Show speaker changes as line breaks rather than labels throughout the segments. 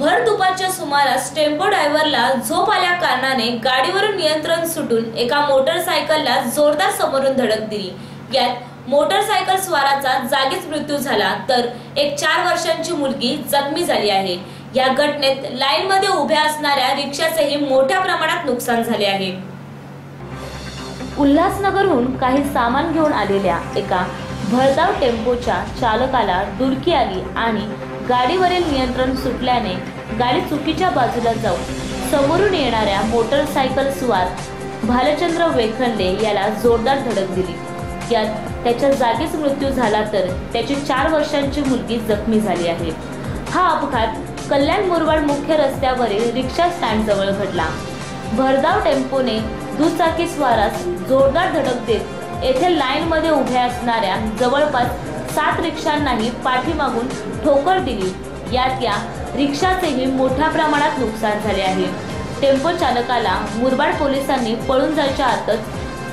भर दुपारच्या सुमारास टेम्पो ड्रायव्हरला झोप आल्या कारणाने गाडीवरून नियंत्रण सुटून एका मोटरसायकलला जोरदार समोरून धडक दिली. यात मोटरसायकल स्वाराचा जागीच मृत्यू झाला तर एक चार वर्षांची मुलगी जखमी झाली आहे. या घटनेत लाईन मध्ये उभ्या असणाऱ्या रिक्षाचेही मोठ्या प्रमाणात नुकसान झाले आहे. उल्हासनगरहून काही सामान घेऊन आलेल्या एका भरधाव टेम्पोच्या चालकाला डुलकी आली आणि गाडीवरील नियंत्रण सुटल्याने गाडी चुकीच्या बाजूला जाऊन समोरून येणाऱ्या मोटरसायकल स्वार भालचंद्र वेखंडे याला जोरदार धडक दिली. यात त्याच्या जागीच मृत्यू झाला तर त्याची चार वर्षांची मुलगी जखमी झाली आहे. हा अपघात कल्याण मुरवाड मुख्य रस्त्यावरील रिक्षा स्टँड जवळ घडला. भरधाव टेम्पोने दुचाकी स्वारास जोरदार धडक देत येथे लाईनमध्ये उभ्या असणाऱ्या जवळपास सात रिक्षांनाही पाठीमागून ठोकर दिली. यात या रिक्षाचेही मोठ्या प्रमाणात नुकसान झाले आहे. टेम्पो चालकाला मुरबाड पोलिसांनी पळून जायच्या आतच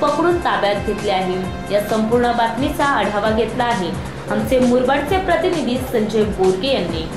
पकडून ताब्यात घेतले आहे. या संपूर्ण बातमीचा आढावा घेतला आहे. आमचे मुरबाडचे प्रतिनिधी संजय बोरके यांनी.